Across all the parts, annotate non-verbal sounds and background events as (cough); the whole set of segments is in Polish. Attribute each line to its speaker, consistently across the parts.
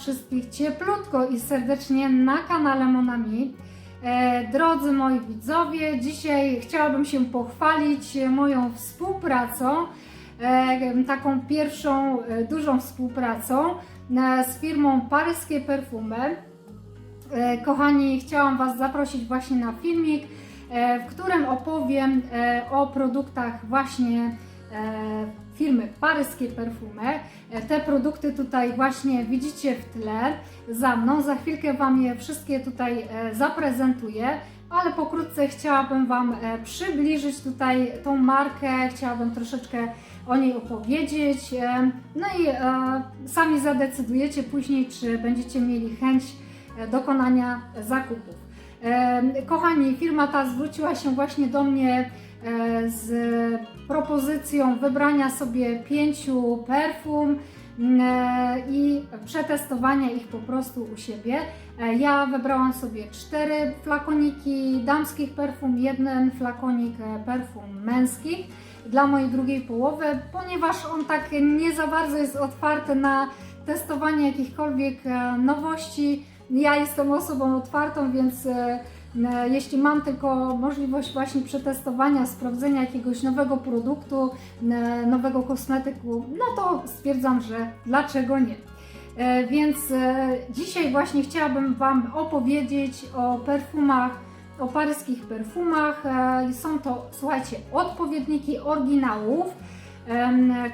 Speaker 1: wszystkich cieplutko i serdecznie na kanale Monami. E, drodzy moi widzowie, dzisiaj chciałabym się pochwalić moją współpracą, e, taką pierwszą e, dużą współpracą z firmą Paryskie Perfumy. Kochani, chciałam Was zaprosić właśnie na filmik, w którym opowiem o produktach właśnie firmy Paryskie Perfumy. E, Te produkty tutaj właśnie widzicie w tle za mną. Za chwilkę Wam je wszystkie tutaj e, zaprezentuję, ale pokrótce chciałabym Wam e, przybliżyć tutaj tą markę, chciałabym troszeczkę o niej opowiedzieć. No i sami zadecydujecie później, czy będziecie mieli chęć dokonania zakupów. Kochani, firma ta zwróciła się właśnie do mnie z propozycją wybrania sobie pięciu perfum mm, e, i przetestowania ich po prostu u siebie. E, Ja wybrałam sobie cztery flakoniki damskich perfum, jeden flakonik e, perfum męskich dla mojej drugiej połowy, ponieważ on tak nie za bardzo jest otwarty na testowanie jakichkolwiek e, nowości. Ja jestem osobą otwartą, więc e, e, jeśli mam tylko możliwość właśnie przetestowania, sprawdzenia jakiegoś nowego produktu, e, nowego kosmetyku, no to stwierdzam, że dlaczego nie. E, Więc e, dzisiaj właśnie chciałabym Wam opowiedzieć o perfumach, o paryskich perfumach. E, Są to, słuchajcie, odpowiedniki oryginałów,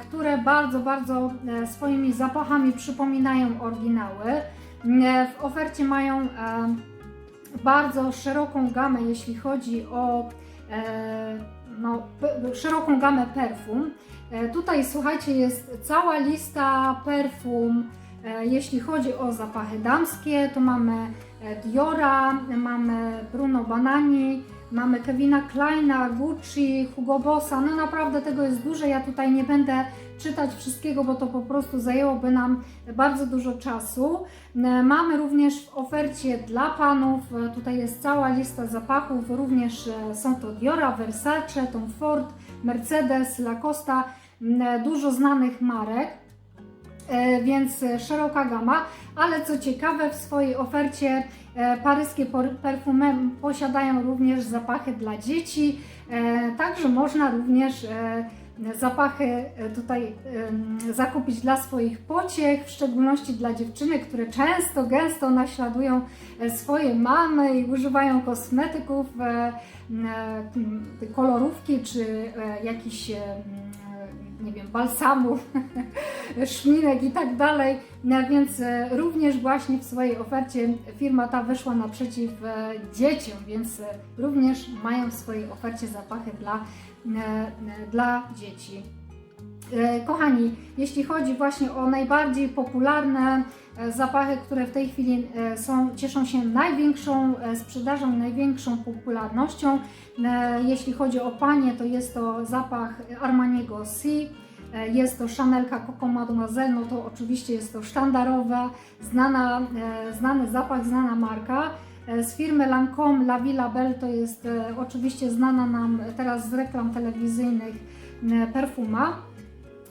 Speaker 1: które bardzo, bardzo e, swoimi zapachami przypominają oryginały. E, W ofercie mają e, bardzo szeroką gamę, jeśli chodzi o e, no, szeroką gamę perfum. E, Tutaj słuchajcie, jest cała lista perfum. E, Jeśli chodzi o zapachy damskie, to mamy Diora, mamy Bruno Banani, mamy Kevina Kleina, Gucci, Hugo Bossa. No naprawdę tego jest dużo. Ja tutaj nie będę czytać wszystkiego, bo to po prostu zajęłoby nam bardzo dużo czasu. E, Mamy również w ofercie dla panów, e, tutaj jest cała lista zapachów, również e, są to Diora, Versace, Tom Ford, Mercedes, Lacosta, dużo znanych marek. Więc szeroka gama, ale co ciekawe, w swojej ofercie paryskie perfumy posiadają również zapachy dla dzieci, także można również zapachy e, tutaj zakupić dla swoich pociech, w szczególności dla dziewczynek, które często, gęsto naśladują e, swoje mamy i używają kosmetyków, e, kolorówki czy jakichś nie wiem, balsamów, (laughs) szminek i tak dalej. No więc e, również właśnie w swojej ofercie firma ta wyszła naprzeciw e, dzieciom, więc e, również mają w swojej ofercie zapachy dla, dla dzieci. Kochani, jeśli chodzi właśnie o najbardziej popularne zapachy, które w tej chwili e, są, cieszą się największą e, sprzedażą, największą popularnością, e, jeśli chodzi o panie, to jest to zapach Armaniego C, e, jest to Chanelka Coco Mademoiselle, no to oczywiście jest to sztandarowa, znana, e, znany zapach, znana marka. E, Z firmy Lancome La Villa Belle to jest e, oczywiście znana nam teraz z reklam telewizyjnych e, perfuma.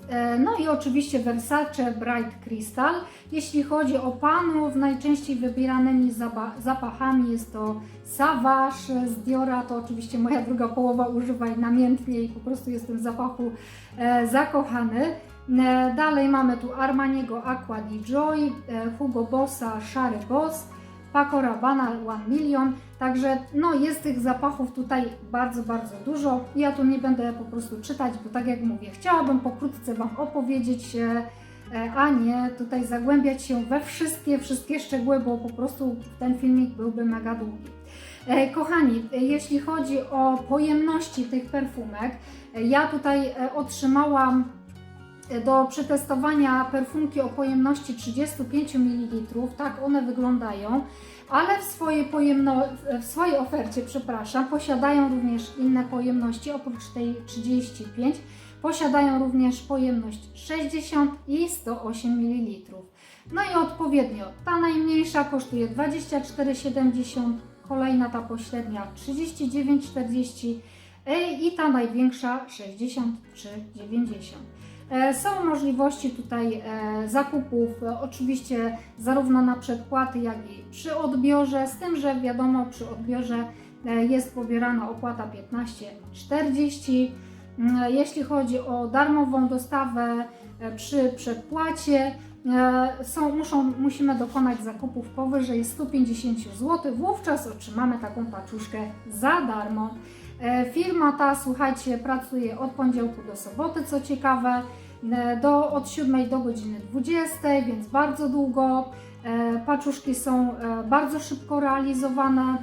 Speaker 1: E, No i oczywiście Versace Bright Crystal. Jeśli chodzi o panów, najczęściej wybieranymi zapachami jest to Savage z Diora, to oczywiście moja druga połowa używa i namiętnie i po prostu jestem w zapachu e, zakochany. E, Dalej mamy tu Armaniego Aqua di Joy, Hugo Bossa Szary Boss, Paco Rabanne One Million. Także no, jest tych zapachów tutaj bardzo, bardzo dużo. Ja tu nie będę po prostu czytać, bo tak jak mówię, chciałabym pokrótce Wam opowiedzieć, e, a nie tutaj zagłębiać się we wszystkie, wszystkie szczegóły, bo po prostu ten filmik byłby mega długi. E, Kochani, e, jeśli chodzi o pojemności tych perfumek, ja tutaj otrzymałam do przetestowania perfumki o pojemności 35 ml, tak one wyglądają, ale w swojej, pojemno, w swojej ofercie, przepraszam, posiadają również inne pojemności, oprócz tej 35, posiadają również pojemność 60 i 108 ml. No i odpowiednio, ta najmniejsza kosztuje 24,70, kolejna ta pośrednia 39,40 i ta największa 63,90. E, Są możliwości tutaj e, zakupów, e, oczywiście zarówno na przedpłaty, jak i przy odbiorze, z tym, że wiadomo, przy odbiorze jest pobierana opłata 15,40. Mm, Jeśli chodzi o darmową dostawę przy przedpłacie, są, muszą, musimy dokonać zakupów powyżej 150 zł, wówczas otrzymamy taką paczuszkę za darmo. E, Firma ta, słuchajcie, pracuje od poniedziałku do soboty, co ciekawe, e, do, od 7 do godziny 20, więc bardzo długo. E, Paczuszki są bardzo szybko realizowane,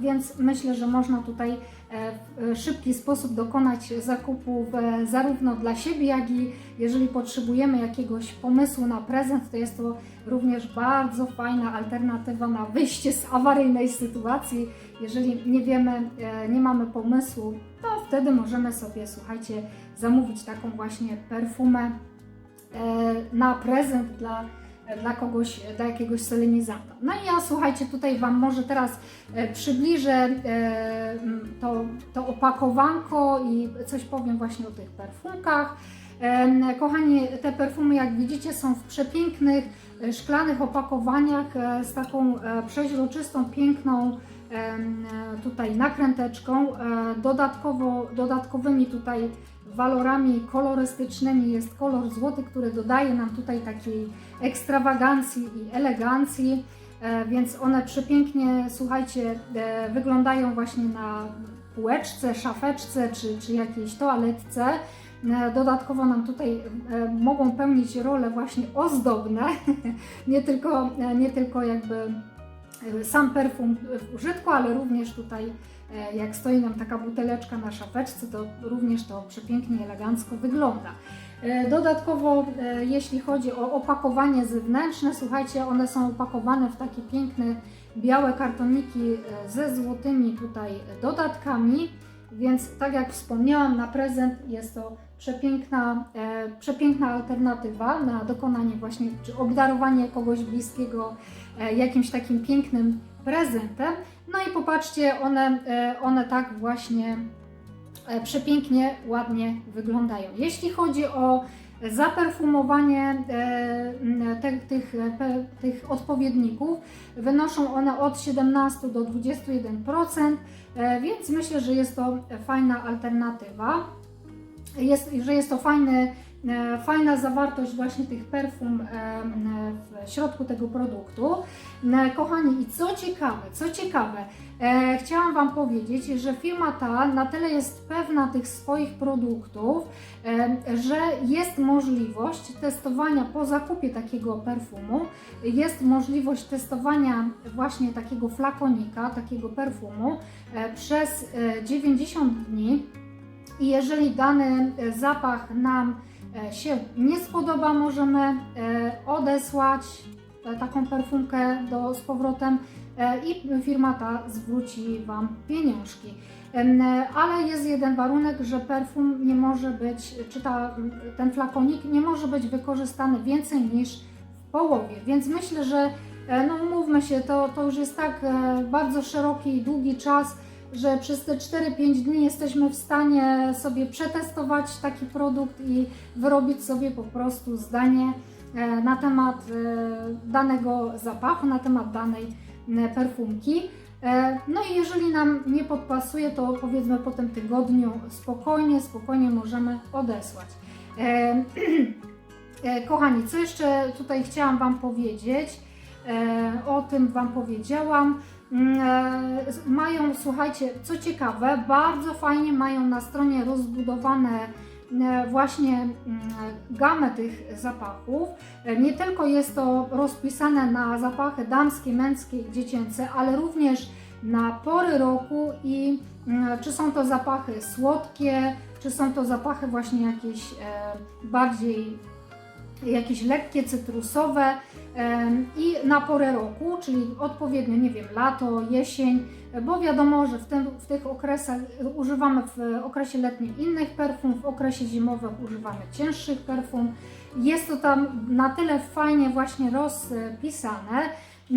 Speaker 1: więc myślę, że można tutaj e, w szybki sposób dokonać zakupów zarówno dla siebie, jak i jeżeli potrzebujemy jakiegoś pomysłu na prezent, to jest to również bardzo fajna alternatywa na wyjście z awaryjnej sytuacji. Jeżeli nie wiemy, e, nie mamy pomysłu, to wtedy możemy sobie, słuchajcie, zamówić taką właśnie perfumę e, na prezent dla, dla kogoś, dla jakiegoś solenizanta. No i ja, słuchajcie, tutaj Wam może teraz e, przybliżę e, to, to opakowanko i coś powiem właśnie o tych perfumkach. Em, Kochani, te perfumy, jak widzicie, są w przepięknych e, szklanych opakowaniach e, z taką e, przeźroczystą, piękną e, tutaj nakręteczką. E, Dodatkowo, dodatkowymi tutaj walorami kolorystycznymi jest kolor złoty, który dodaje nam tutaj takiej ekstrawagancji i elegancji, e, więc one przepięknie, słuchajcie, e, wyglądają właśnie na półeczce, szafeczce czy, czy jakiejś toaletce. E, Dodatkowo nam tutaj mogą pełnić role właśnie ozdobne, (laughs) nie tylko, nie tylko jakby sam perfum w użytku, ale również tutaj jak stoi nam taka buteleczka na szafeczce, to również to przepięknie, elegancko wygląda. E, Dodatkowo, e, jeśli chodzi o opakowanie zewnętrzne, słuchajcie, one są opakowane w takie piękne białe kartoniki e, ze złotymi tutaj dodatkami, więc tak jak wspomniałam, na prezent jest to przepiękna, e, przepiękna alternatywa na dokonanie właśnie, czy obdarowanie kogoś bliskiego e, jakimś takim pięknym prezentem. No i popatrzcie, one, e, one tak właśnie e, przepięknie, ładnie wyglądają. Jeśli chodzi o zaperfumowanie e, te, tych, e, tych odpowiedników, wynoszą one od 17 do 21%, e, więc myślę, że jest to fajna alternatywa. Jest, że jest to fajny, e, fajna zawartość właśnie tych perfum e, w środku tego produktu. E, Kochani, i co ciekawe, co ciekawe, e, chciałam Wam powiedzieć, że firma ta na tyle jest pewna tych swoich produktów, e, że jest możliwość testowania po zakupie takiego perfumu, jest możliwość testowania właśnie takiego flakonika, takiego perfumu e, przez e, 90 dni. I jeżeli dany e, zapach nam e, się nie spodoba, możemy e, odesłać e, taką perfumkę do, z powrotem e, i firma ta zwróci Wam pieniążki. E, Ale jest jeden warunek, że perfum nie może być, czy ta, ten flakonik nie może być wykorzystany więcej niż w połowie. Więc myślę, że e, no mówmy się, to, to już jest tak e, bardzo szeroki i długi czas, że przez te 4-5 dni jesteśmy w stanie sobie przetestować taki produkt i wyrobić sobie po prostu zdanie e, na temat e, danego zapachu, na temat danej perfumki. E, No i jeżeli nam nie podpasuje, to powiedzmy po tym tygodniu spokojnie, spokojnie możemy odesłać. (clears throat) Kochani, co jeszcze tutaj chciałam Wam powiedzieć? O tym Wam powiedziałam. Mm, e, Mają, słuchajcie, co ciekawe, bardzo fajnie mają na stronie rozbudowane e, właśnie mm, gamę tych zapachów. E, Nie tylko jest to rozpisane na zapachy damskie, męskie i dziecięce, ale również na pory roku i mm, czy są to zapachy słodkie, czy są to zapachy właśnie jakieś bardziej jakieś lekkie, cytrusowe i na porę roku, czyli odpowiednio, nie wiem, lato, jesień, bo wiadomo, że w, tym, w tych okresach używamy w okresie letnim innych perfum, w okresie zimowym używamy cięższych perfum. Jest to tam na tyle fajnie właśnie rozpisane,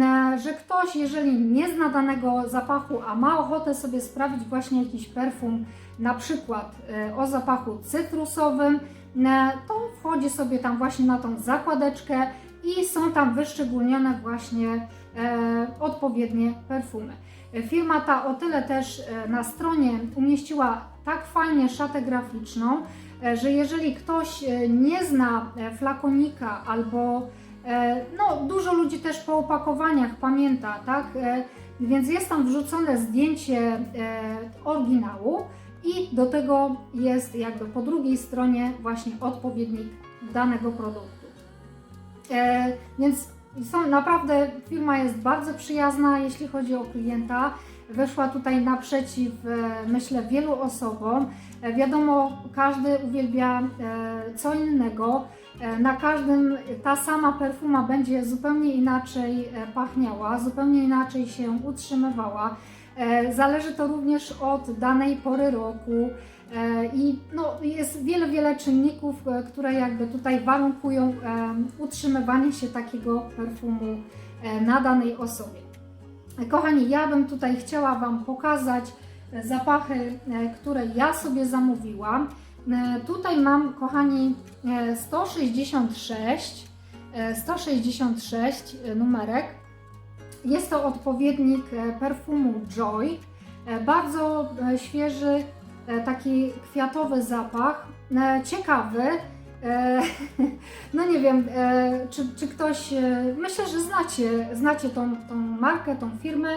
Speaker 1: e, że ktoś, jeżeli nie zna danego zapachu, a ma ochotę sobie sprawić właśnie jakiś perfum, na przykład e, o zapachu cytrusowym, e, to wchodzi sobie tam właśnie na tą zakładeczkę i są tam wyszczególnione właśnie e, odpowiednie perfumy. Firma ta o tyle też e, na stronie umieściła tak fajnie szatę graficzną, e, że jeżeli ktoś e, nie zna flakonika albo no, dużo ludzi też po opakowaniach pamięta, tak? Więc jest tam wrzucone zdjęcie oryginału i do tego jest jakby po drugiej stronie właśnie odpowiednik danego produktu. E, więc są naprawdę, firma jest bardzo przyjazna, jeśli chodzi o klienta. Wyszła tutaj naprzeciw, e, myślę, wielu osobom. E, wiadomo, każdy uwielbia co innego. Na każdym ta sama perfuma będzie zupełnie inaczej pachniała, zupełnie inaczej się utrzymywała. Zależy to również od danej pory roku i no, jest wiele, wiele czynników, e, które jakby tutaj warunkują e, utrzymywanie się takiego perfumu e, na danej osobie. E, Kochani, ja bym tutaj chciała Wam pokazać e, zapachy, e, które ja sobie zamówiłam. E, Tutaj mam, kochani, e, 166, e, 166 e, numerek. Jest to odpowiednik e, perfumu Joy. E, Bardzo e, świeży, e, taki kwiatowy zapach. E, Ciekawy. E, (laughs) No nie wiem, e, czy, czy ktoś, e, myślę, że znacie, znacie tą, tą markę, tą firmę.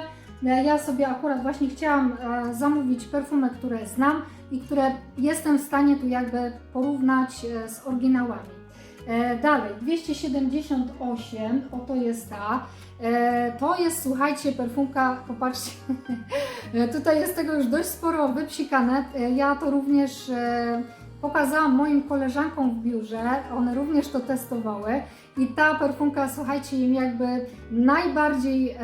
Speaker 1: E, Ja sobie akurat właśnie chciałam e, zamówić perfumy, które znam i które jestem w stanie tu jakby porównać e, z oryginałami. E, Dalej, 278, oto jest ta. E, To jest, słuchajcie, perfumka, popatrzcie, e, (laughs) tutaj jest tego już dość sporo wypsikane. E, Ja to również e, pokazałam moim koleżankom w biurze, one również to testowały i ta perfumka, słuchajcie, im jakby najbardziej e,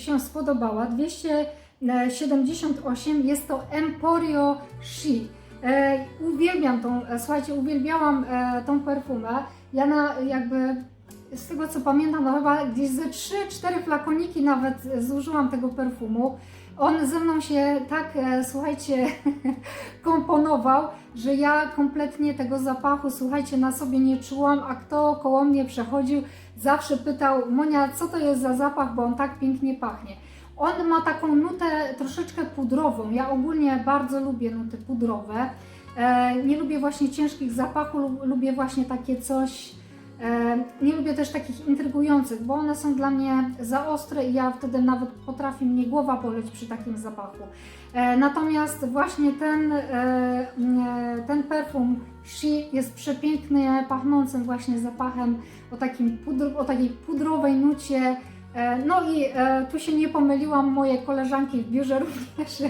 Speaker 1: się spodobała. 278 jest to Emporio She. E, uwielbiam tą, e, słuchajcie, uwielbiałam e, tą perfumę. Ja na jakby z tego co pamiętam, no chyba gdzieś ze 3-4 flakoniki nawet zużyłam tego perfumu. On ze mną się tak, e, słuchajcie, (laughs) komponował, że ja kompletnie tego zapachu, słuchajcie, na sobie nie czułam, a kto koło mnie przechodził, zawsze pytał, Monia, co to jest za zapach, bo on tak pięknie pachnie. On ma taką nutę troszeczkę pudrową. Ja ogólnie bardzo lubię nuty pudrowe. E, nie lubię właśnie ciężkich zapachów, lub- lubię właśnie takie coś. E, nie lubię też takich intrygujących, bo one są dla mnie za ostre i ja wtedy nawet potrafi mnie głowa boleć przy takim zapachu. E, natomiast właśnie ten, e, ten perfum She jest przepiękny, pachnącym właśnie zapachem o, takim pudr, o takiej pudrowej nucie. E, No i e, tu się nie pomyliłam, moje koleżanki w biurze (laughs) również,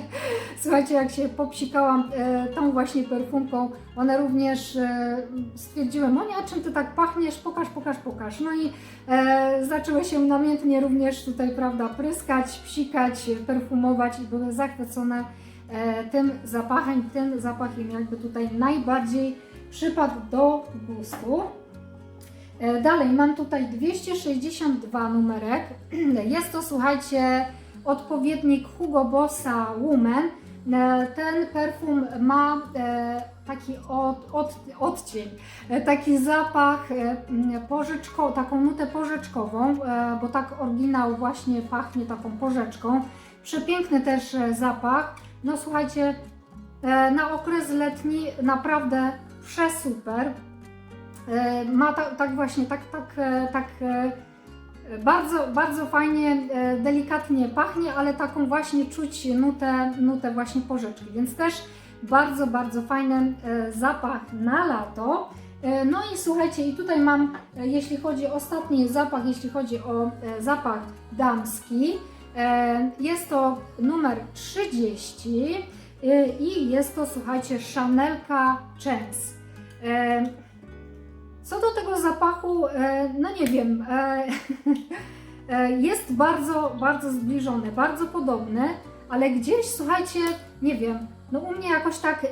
Speaker 1: słuchajcie, jak się popsikałam e, tą właśnie perfumką, one również e, stwierdziły, Monia, czym Ty tak pachniesz, pokaż, pokaż, pokaż. No i e, zaczęły się namiętnie również tutaj, prawda, pryskać, psikać, perfumować i były zachwycone e, tym zapachem, ten zapach im jakby tutaj najbardziej przypadł do gustu. E, Dalej mam tutaj 262 numerek. (clears throat) Jest to, słuchajcie, odpowiednik Hugo Bossa Woman. E, Ten perfum ma e, taki od, od, odcień, taki zapach porzeczko, taką nutę porzeczkową, bo tak oryginał właśnie pachnie taką porzeczką. Przepiękny też zapach. No słuchajcie, na okres letni naprawdę przesuper. E, Ma ta, tak właśnie, tak, tak, e, tak e, bardzo, bardzo fajnie, delikatnie pachnie, ale taką właśnie czuć nutę, nutę właśnie porzeczki, więc też bardzo, bardzo fajny zapach na lato. No i słuchajcie, i tutaj mam, jeśli chodzi o ostatni zapach, jeśli chodzi o zapach damski, jest to numer 30 e, i jest to, słuchajcie, Chanelka Chance. Co do tego zapachu, e, no nie wiem, e, (laughs) e, jest bardzo, bardzo zbliżony, bardzo podobny, ale gdzieś, słuchajcie, nie wiem, no u mnie jakoś tak,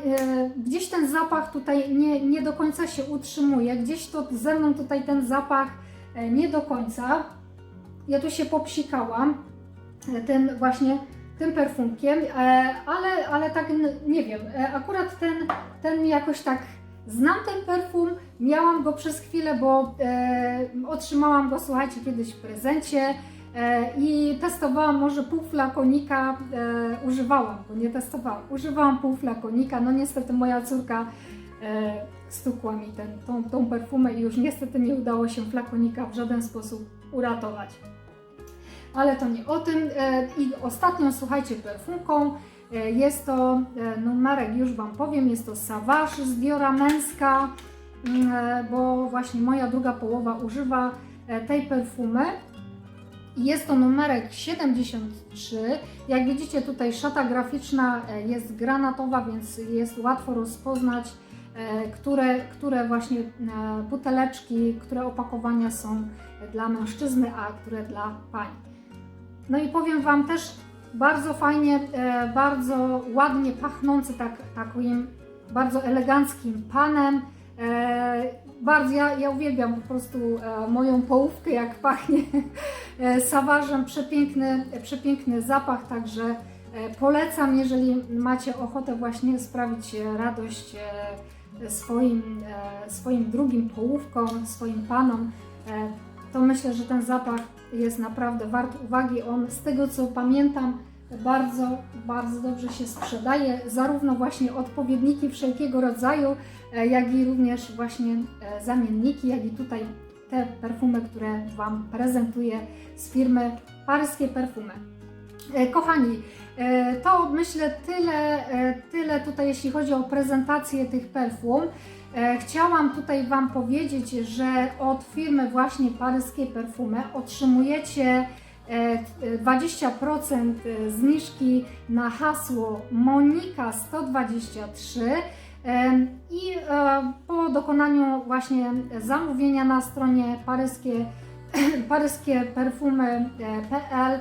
Speaker 1: gdzieś ten zapach tutaj nie, nie do końca się utrzymuje, gdzieś to ze mną tutaj ten zapach nie do końca. Ja tu się popsikałam tym właśnie tym perfumkiem, ale, ale tak nie wiem, akurat ten, ten jakoś tak Znam ten perfum, miałam go przez chwilę, bo e, otrzymałam go, słuchajcie, kiedyś w prezencie e, i testowałam może pół flakonika, e, używałam, bo nie testowałam, używałam pół flakonika, no niestety moja córka e, stukła mi ten, tą, tą perfumę i już niestety nie udało się flakonika w żaden sposób uratować. Ale to nie o tym. E, I ostatnią, słuchajcie, perfumką e, jest to e, numerek, już Wam powiem, jest to Savage z Diora Męska, mm, bo właśnie moja druga połowa używa tej perfumy. Jest to numerek 73. Jak widzicie tutaj szata graficzna jest granatowa, więc jest łatwo rozpoznać, które, które właśnie buteleczki, które opakowania są dla mężczyzny, a które dla pań. No i powiem Wam też bardzo fajnie, e, bardzo ładnie pachnący tak, takim bardzo eleganckim panem. E, bardzo, ja, ja uwielbiam po prostu e, moją połówkę, jak pachnie (laughs) sawarzem. Przepiękny, przepiękny zapach, także polecam, jeżeli macie ochotę właśnie sprawić radość swoim, swoim drugim połówkom, swoim panom, to myślę, że ten zapach jest naprawdę wart uwagi. On z tego co pamiętam bardzo, bardzo dobrze się sprzedaje. Zarówno właśnie odpowiedniki wszelkiego rodzaju, e, jak i również właśnie e, zamienniki, jak i tutaj te perfumy, które Wam prezentuję z firmy Paryskie Perfumy. E, Kochani, to myślę tyle, tyle tutaj jeśli chodzi o prezentację tych perfum. E, Chciałam tutaj Wam powiedzieć, że od firmy właśnie Paryskie Perfumy otrzymujecie e, 20% zniżki na hasło Monika 123 e, i e, po dokonaniu właśnie zamówienia na stronie paryskie, (clears throat) paryskieperfumy.pl e,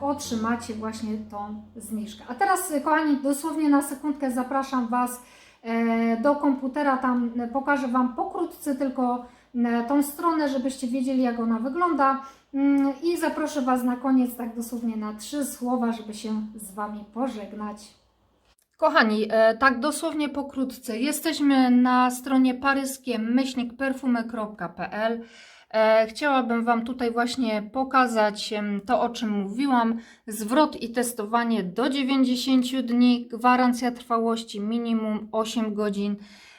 Speaker 1: otrzymacie właśnie tą zniżkę. A teraz, e, kochani, dosłownie na sekundkę zapraszam Was e, do komputera. Tam e, pokażę Wam pokrótce tylko e, tą stronę, żebyście wiedzieli, jak ona wygląda. Mm, I zaproszę Was na koniec, tak dosłownie na trzy słowa, żeby się z Wami pożegnać. Kochani, e, tak dosłownie pokrótce, jesteśmy na stronie paryskie-perfumy.pl. E, Chciałabym Wam tutaj właśnie pokazać to, o czym mówiłam. Zwrot i testowanie do 90 dni, gwarancja trwałości minimum 8 godzin.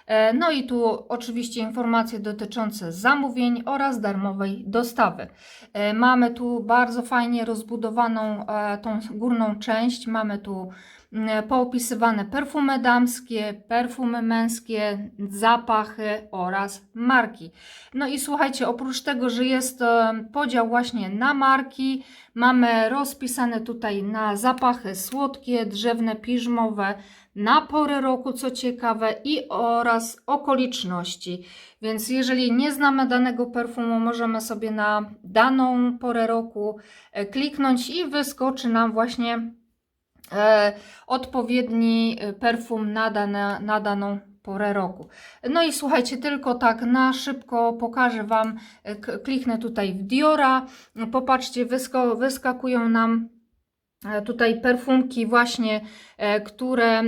Speaker 1: E, No i tu oczywiście informacje dotyczące zamówień oraz darmowej dostawy. E, Mamy tu bardzo fajnie rozbudowaną e, tą górną część. Mamy tu poopisywane perfumy damskie, perfumy męskie, zapachy oraz marki. No i słuchajcie, oprócz tego, że jest e, podział właśnie na marki, mamy rozpisane tutaj na zapachy słodkie, drzewne, piżmowe, na pory roku, co ciekawe, i oraz okoliczności. Więc jeżeli nie znamy danego perfumu, możemy sobie na daną porę roku e, kliknąć i wyskoczy nam właśnie odpowiedni e, perfum na, dane, na daną porę roku. No i słuchajcie, tylko tak na szybko pokażę Wam, e, kliknę tutaj w Diora, popatrzcie, wysko, wyskakują nam e, tutaj perfumki właśnie, e, które e,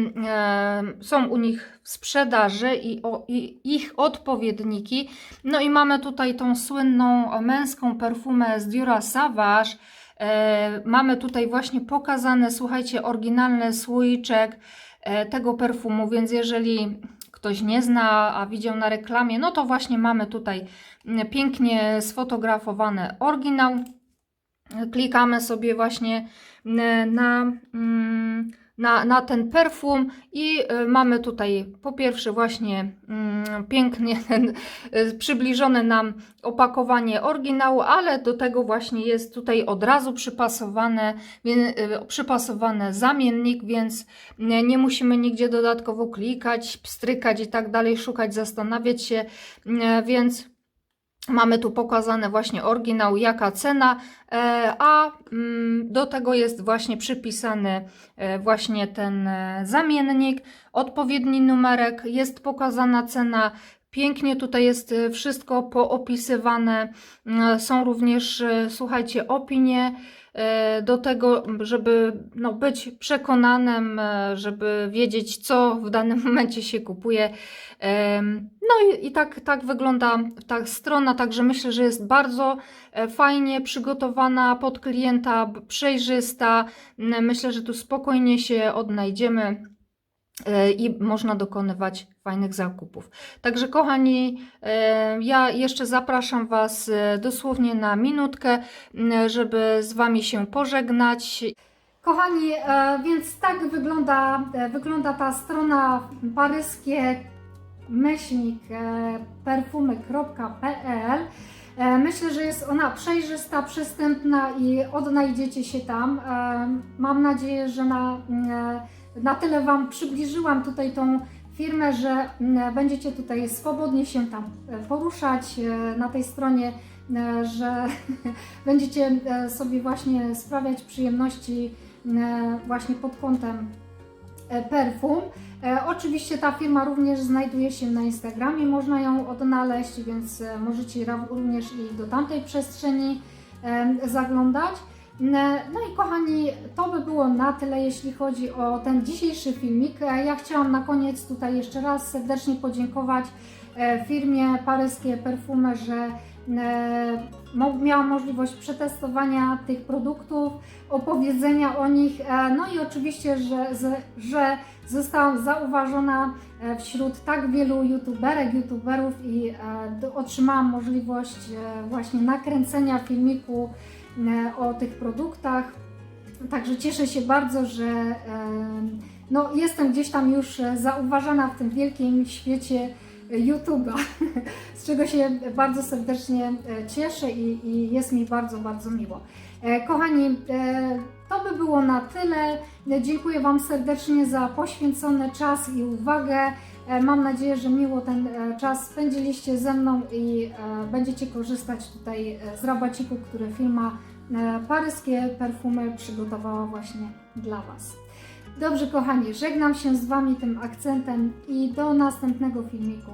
Speaker 1: są u nich w sprzedaży i, o, i ich odpowiedniki. No i mamy tutaj tą słynną męską perfumę z Diora Savage. E, mamy tutaj właśnie pokazane, słuchajcie, oryginalny słoiczek e, tego perfumu, więc jeżeli ktoś nie zna, a widział na reklamie, no to właśnie mamy tutaj mm, pięknie sfotografowany oryginał. Klikamy sobie właśnie mm, na, mm, na, na ten perfum i y, mamy tutaj po pierwsze właśnie mm, pięknie (laughs) ten, y, przybliżone nam opakowanie oryginału, ale do tego właśnie jest tutaj od razu przypasowane, y, przypasowany zamiennik, więc nie, nie musimy nigdzie dodatkowo klikać, pstrykać i tak dalej, szukać, zastanawiać się, więc Mamy tu pokazane właśnie oryginał, jaka cena, e, a mm, do tego jest właśnie przypisany e, właśnie ten e, zamiennik, odpowiedni numerek, jest pokazana cena
Speaker 2: Pięknie tutaj jest e, wszystko poopisywane. Mm, Są również, e, słuchajcie, opinie e, do tego, żeby no, być przekonanym, żeby wiedzieć, co w danym (laughs) momencie się kupuje. No i, i tak, tak wygląda ta strona, także myślę, że jest bardzo e, fajnie przygotowana pod klienta, przejrzysta. Myślę, że tu spokojnie się odnajdziemy i można dokonywać fajnych zakupów. Także kochani, e, ja jeszcze zapraszam Was e, dosłownie na minutkę, żeby z Wami się pożegnać.
Speaker 1: Kochani, e, więc tak wygląda, e, wygląda ta strona paryskie myślnik e, perfumy.pl. E, Myślę, że jest ona przejrzysta, przystępna i odnajdziecie się tam. E, Mam nadzieję, że na, e, na tyle Wam przybliżyłam tutaj tą firmę, że m, będziecie tutaj swobodnie się tam e, poruszać e, na tej stronie, e, że (laughs) będziecie sobie właśnie sprawiać przyjemności właśnie pod kątem perfum. Oczywiście ta firma również znajduje się na Instagramie, można ją odnaleźć, więc możecie również i do tamtej przestrzeni zaglądać. No i kochani, to by było na tyle, jeśli chodzi o ten dzisiejszy filmik. Ja chciałam na koniec tutaj jeszcze raz serdecznie podziękować e, firmie Paryskie Perfumy, że e, miałam możliwość przetestowania tych produktów, opowiedzenia o nich, e, no i oczywiście, że, że, zostałam zauważona wśród tak wielu youtuberek, youtuberów i otrzymałam możliwość właśnie nakręcenia filmiku o tych produktach. Także cieszę się bardzo, że e, no, jestem gdzieś tam już e, zauważana w tym wielkim świecie e, YouTube'a, (laughs) z czego się bardzo serdecznie e, cieszę i, i jest mi bardzo, bardzo miło. E, Kochani, e, to by było na tyle. E, Dziękuję Wam serdecznie za poświęcony czas i uwagę. E, Mam nadzieję, że miło ten e, czas spędziliście ze mną i e, będziecie korzystać tutaj z rabaciku, który firma Paryskie Perfumy przygotowała właśnie dla Was. Dobrze, kochani, żegnam się z Wami tym akcentem i do następnego filmiku.